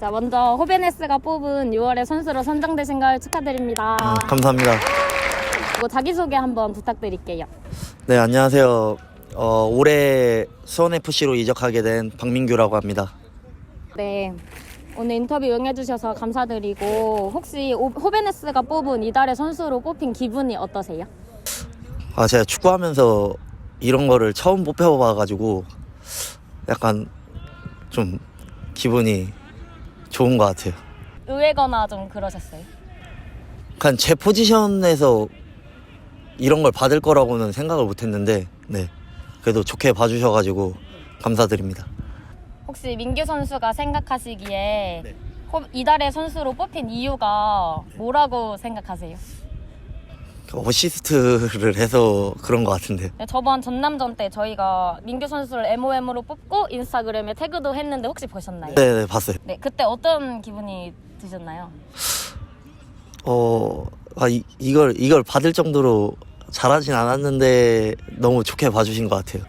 자, 먼저 호베네스가 뽑은 6월의 선수로 선정되신 걸 축하드립니다. 아, 감사합니다. 그리고 자기소개 한번 부탁드릴게요. 네, 안녕하세요. 어, 올해 수원FC로 이적하게 된 박민규라고 합니다. 네. 오늘 인터뷰 응해주셔서 감사드리고 혹시 오- 호베네스가 뽑은 이달의 선수로 뽑힌 기분이 어떠세요? 아, 제가 축구하면서 이런 거를 처음 뽑혀봐가지고 약간 좀 기분이 좋은 것 같아요. 의외거나 좀 그러셨어요? 약간 제 포지션에서 이런 걸 받을 거라고는 생각을 못 했는데, 네. 그래도 좋게 봐주셔가지고 감사드립니다. 혹시 민규 선수가 생각하시기에 네. 호- 이달의 선수로 뽑힌 이유가 뭐라고 생각하세요? 어시스트를 해서 그런 것 같은데. 네, 저번 전남전 때 저희가 민규 선수를 MOM으로 뽑고 인스타그램에 태그도 했는데 혹시 보셨나요? 네 네, 봤어요. 네, 그때 어떤 기분이 드셨나요? 어, 아, 이, 이걸, 이걸 받을 정도로 잘하진 않았는데 너무 좋게 봐주신 것 같아요.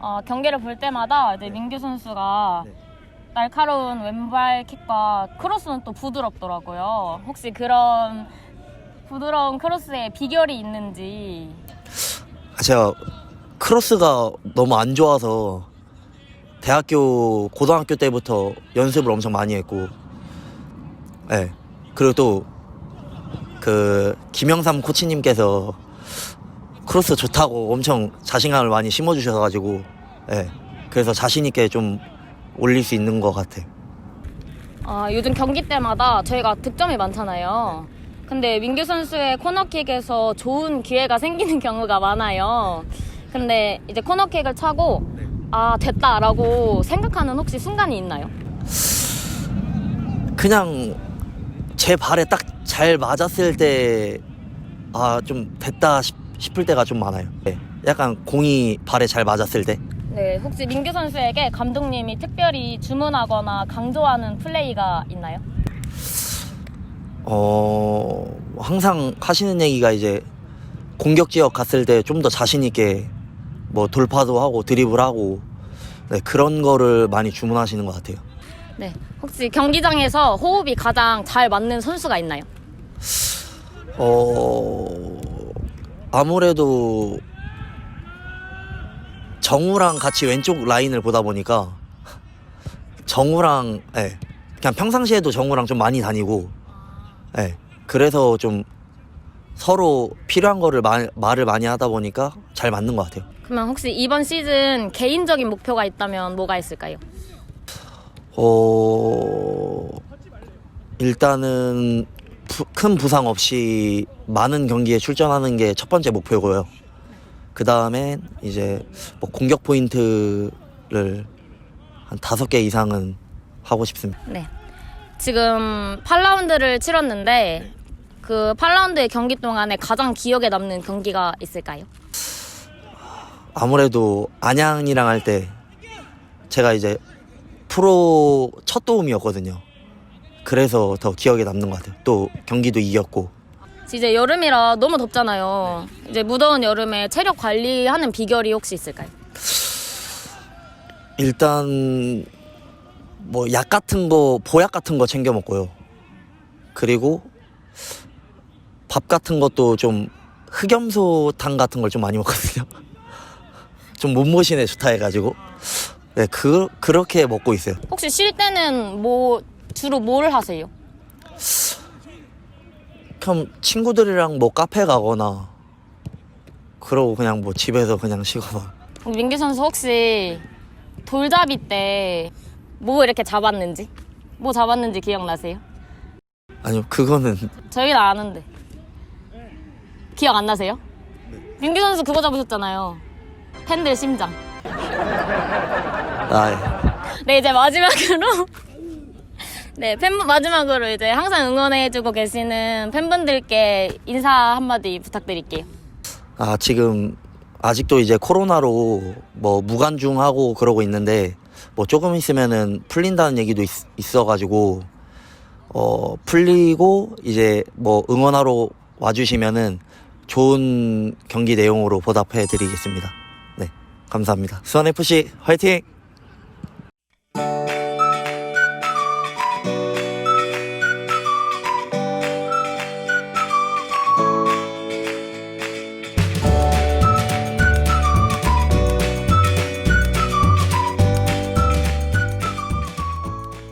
어, 경기를 볼 때마다 이제 민규 선수가 네. 날카로운 왼발 킥과 크로스는 또 부드럽더라고요. 혹시 그런 부드러운 크로스에 비결이 있는지 아, 제가 크로스가 너무 안 좋아서 대학교, 고등학교 때부터 연습을 엄청 많이 했고, 예. 그리고 또, 그, 김영삼 코치님께서 크로스 좋다고 엄청 자신감을 많이 심어주셔가지고, 예. 그래서 자신 있게 좀 올릴 수 있는 것 같아요. 아, 요즘 경기 때마다 저희가 득점이 많잖아요. 근데 민규 선수의 코너킥에서 좋은 기회가 생기는 경우가 많아요. 근데 이제 코너킥을 차고 아 됐다라고 생각하는 혹시 순간이 있나요? 그냥 제 발에 딱 잘 맞았을 때, 아, 좀 됐다 싶, 싶을 때가 좀 많아요. 네. 약간 공이 발에 잘 맞았을 때. 네, 혹시 민규 선수에게 감독님이 특별히 주문하거나 강조하는 플레이가 있나요? 어, 항상 하시는 얘기가 이제 공격 지역 갔을 때 좀 더 자신있게 뭐 돌파도 하고 드리블하고 네, 그런 거를 많이 주문하시는 것 같아요. 네, 혹시 경기장에서 호흡이 가장 잘 맞는 선수가 있나요? 어, 아무래도 정우랑 같이 왼쪽 라인을 보다 보니까 정우랑, 예, 그냥 평상시에도 정우랑 좀 많이 다니고, 예, 그래서 좀 서로 필요한 거를 말, 말을 많이 하다 보니까 잘 맞는 것 같아요. 그러면 혹시 이번 시즌 개인적인 목표가 있다면 뭐가 있을까요? 어, 일단은 부- 큰 부상 없이 많은 경기에 출전하는 게 첫 번째 목표고요. 그 다음에 이제 뭐 공격 포인트를 한 다섯 개 이상은 하고 싶습니다. 네. 지금 8라운드를 치렀는데 그 8라운드의 경기 동안에 가장 기억에 남는 경기가 있을까요? 아무래도 안양이랑 할 때 제가 이제 프로 첫 도움이었거든요. 그래서 더 기억에 남는 것 같아요. 또 경기도 이겼고. 이제 여름이라 너무 덥잖아요. 이제 무더운 여름에 체력 관리하는 비결이 혹시 있을까요? 일단 뭐 약 같은 거 보약 같은 거 챙겨 먹고요. 그리고 밥 같은 것도 좀 흑염소탕 같은 걸 좀 많이 먹거든요. 좀 몸보신에 좋다 해가지고 네 그, 그렇게 먹고 있어요. 혹시 쉴 때는 뭐 주로 뭘 하세요? 그럼 친구들이랑 뭐 카페 가거나 그러고 그냥 뭐 집에서 그냥 쉬거나 민규 선수 혹시 돌잡이 때 뭐 이렇게 잡았는지 뭐 잡았는지 기억나세요? 아니요 그거는 저희는 아는데 기억 안 나세요? 민규 선수 그거 잡으셨잖아요. 팬들 심장. 아 네 이제 마지막으로 네 팬분 마지막으로 이제 항상 응원해주고 계시는 팬분들께 인사 한마디 부탁드릴게요. 아, 지금 아직도 이제 코로나로 뭐 무관중하고 그러고 있는데 뭐 조금 있으면은 풀린다는 얘기도 있, 있어가지고 어 풀리고 이제 뭐 응원하러 와주시면은 좋은 경기 내용으로 보답해 드리겠습니다. 네, 감사합니다. 수원 FC 화이팅!